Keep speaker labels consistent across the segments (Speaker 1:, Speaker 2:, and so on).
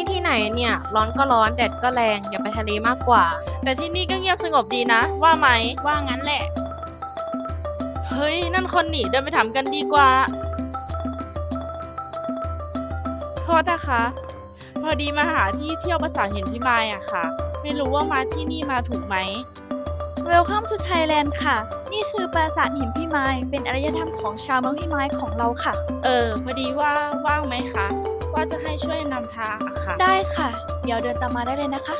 Speaker 1: นี่ที่ไหนเนี่ย ร้อนก็ร้อนแดดก็แรงอย่าไปทะเลมากกว่า
Speaker 2: แต่ที่นี่ก็เงียบสงบดีนะ ว่าไหม
Speaker 3: ว่างั้นแหละ
Speaker 2: เฮ้ย นั่นคนหนีเดินไปถามกันดีกว่า โทษนะคะ พอดีมาหาที่เที่ยวภาษาหินพิมายอะค่ะ ไม่รู้ว่ามาที่นี่มาถูกไหม
Speaker 4: Welcome to Thailand ค่ะ นี่คือปราสาทหินพิมาย เป็นอารยธรรมของชาวเมืองพิมายของเราค่ะ
Speaker 2: เออ พอดีว่าว่างไหมคะ ว่าจะให้ช่วยนำทางอะค่ะ
Speaker 4: ได้ค่ะ เดี๋ยวเดินตามมาได้เลยนะคะ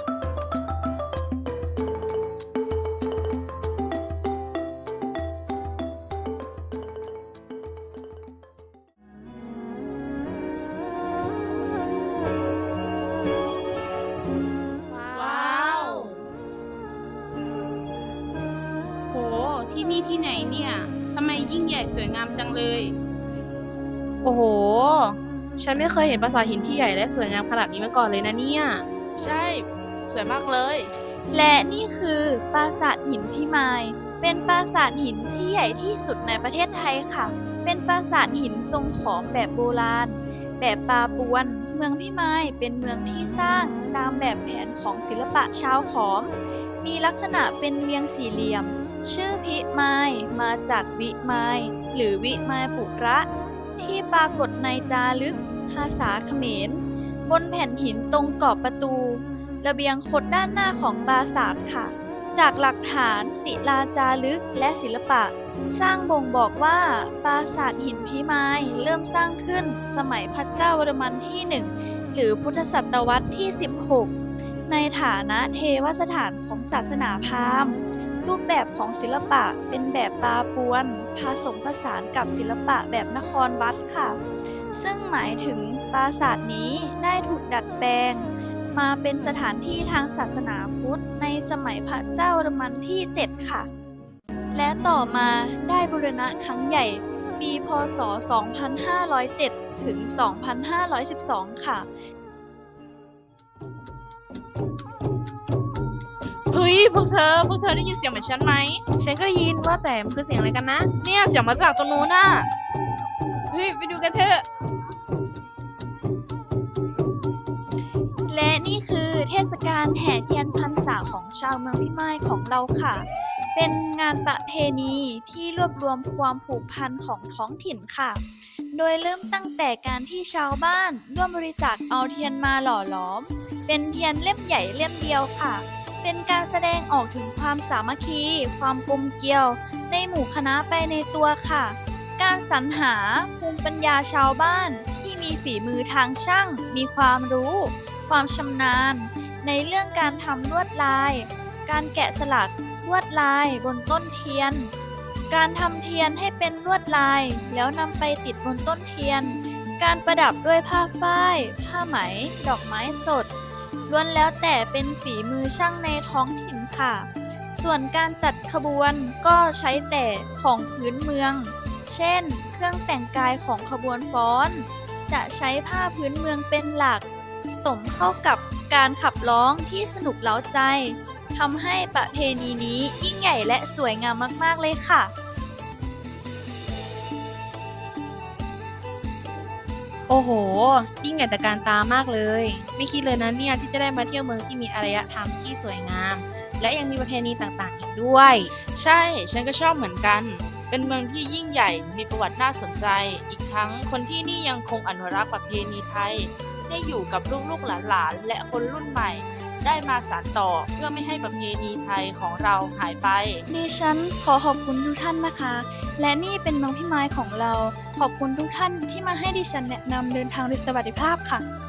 Speaker 3: ว้าวโห ที่นี่ที่ไหนเนี่ย ทำไมยิ่งใหญ่สวยงามจังเลย
Speaker 1: โอ้โห ฉันไม่เคยเห็นปราสาทหินที่ใหญ่และสวยงามขนาดนี้มาก่อนเลยนะเนี่ย
Speaker 2: ใช่ สวยมากเลย
Speaker 4: และนี่คือปราสาทหินพิมาย เป็นปราสาทหินที่ใหญ่ที่สุดในประเทศไทยค่ะ เป็นปราสาทหินทรงขอมแบบโบราณ แบบปาปวน เมืองพิมายเป็นเมืองที่สร้างตามแบบแผนของศิลปะชาวขอม มีลักษณะเป็นเวียงสี่เหลี่ยม ชื่อพิมายมาจากวิมายหรือวิมายปุระ ที่ปรากฏในจารึก ภาษาเขมร บนแผ่นหินตรงกรอบประตู ระเบียงคดด้านหน้าของปราสาทค่ะ จากหลักฐานศิลาจารึกและศิลปะ สร้างบ่งบอกว่าปราสาทหินพิมายเริ่มสร้างขึ้นสมัยพระเจ้าวรมันที่หนึ่งหรือพุทธศตวรรษที่ 16 ในฐานะเทวสถานของศาสนาพราหมณ์รูปแบบของศิลปะเป็นแบบปาปวน ผสมผสานกับศิลปะแบบนครวัดค่ะ ซึ่งหมายถึงปราสาทนี้ได้ถูกดัดแปลง มาเป็นสถานที่ทางศาสนาพุทธในสมัยพระเจ้าวรมันที่ 7 ค่ะ และต่อมาได้บูรณะครั้งใหญ่ ปีพศ 2507 ถึง 2512 ค่ะ
Speaker 2: เฮ้ยพวกเธอพวกเธอได้ยินเสียงเหมือนฉันไหม
Speaker 1: ฉันก็ได้ยินว่าแต่มันคือเสียงอะไรกันนะ
Speaker 2: เนี่ยเสียงมาจากตรงนู้นน่ะ เฮ้ยไปดูกันเถอะ
Speaker 4: และนี่คือเทศกาลแห่เทียนพรรษาของชาวเมืองพิมายของเราค่ะ เป็นงานประเพณีที่รวบรวมความผูกพันของท้องถิ่นค่ะ โดยเริ่มตั้งแต่การที่ชาวบ้านร่วมบริจาคเอาเทียนมาหล่อหลอม เป็นเทียนเล่มใหญ่เล่มเดียวค่ะเป็นการแสดงออกถึงความสามัคคี ความกลมเกลียว ในหมู่คณะไปในตัวค่ะ การสรรหาภูมิปัญญาชาวบ้านที่มีฝีมือทางช่าง มีความรู้ ความชำนาญ ในเรื่องการทำลวดลาย การแกะสลักลวดลายบนต้นเทียน การทำเทียนให้เป็นลวดลาย แล้วนำไปติดบนต้นเทียน การประดับด้วยผ้าฝ้าย ผ้าไหม ดอกไม้สดล้วนแล้วแต่เป็นฝีมือช่างในท้องถิ่นค่ะ ส่วนการจัดขบวนก็ใช้แต่ของพื้นเมือง เช่น เครื่องแต่งกายของขบวนฟ้อน จะใช้ผ้าพื้นเมืองเป็นหลัก สมเข้ากับการขับร้องที่สนุกเล้าใจทำให้ประเพณีนี้ยิ่งใหญ่และสวยงามมาก ๆ เลยค่ะ
Speaker 1: โอ้โห ยิ่งใหญ่แต่การตามากเลย ไม่คิดเลยนะเนี่ยที่จะได้มาเที่ยวเมืองที่มีอารยธรรมที่สวยงาม และยังมีประเพณีต่างๆอีกด้วย
Speaker 2: ใช่ ฉันก็ชอบเหมือนกัน เป็นเมืองที่ยิ่งใหญ่มีประวัติน่าสนใจ อีกทั้งคนที่นี่ยังคงอนุรักษ์ประเพณีไทย ให้อยู่กับลูกๆหลานๆและคนรุ่นใหม่ ได้มาสานต่อเพื่อไม่ให้ประเพณีไทยของเราหายไป
Speaker 4: ดิฉันขอขอบคุณทุกท่านนะคะ และนี่เป็นเมืองพิมายของเรา ขอบคุณทุกท่านที่มาให้ดิฉันแนะนำเดินทางโดยสวัสดิภาพค่ะ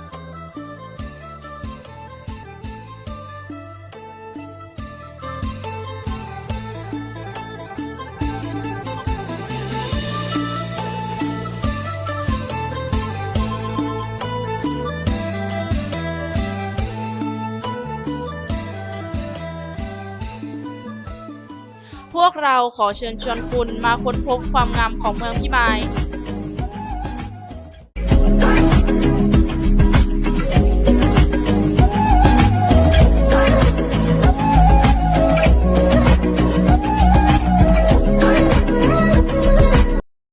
Speaker 2: วกเราขอเชิญชวนคุณมาค้นพบความงามของเมืองพิมาย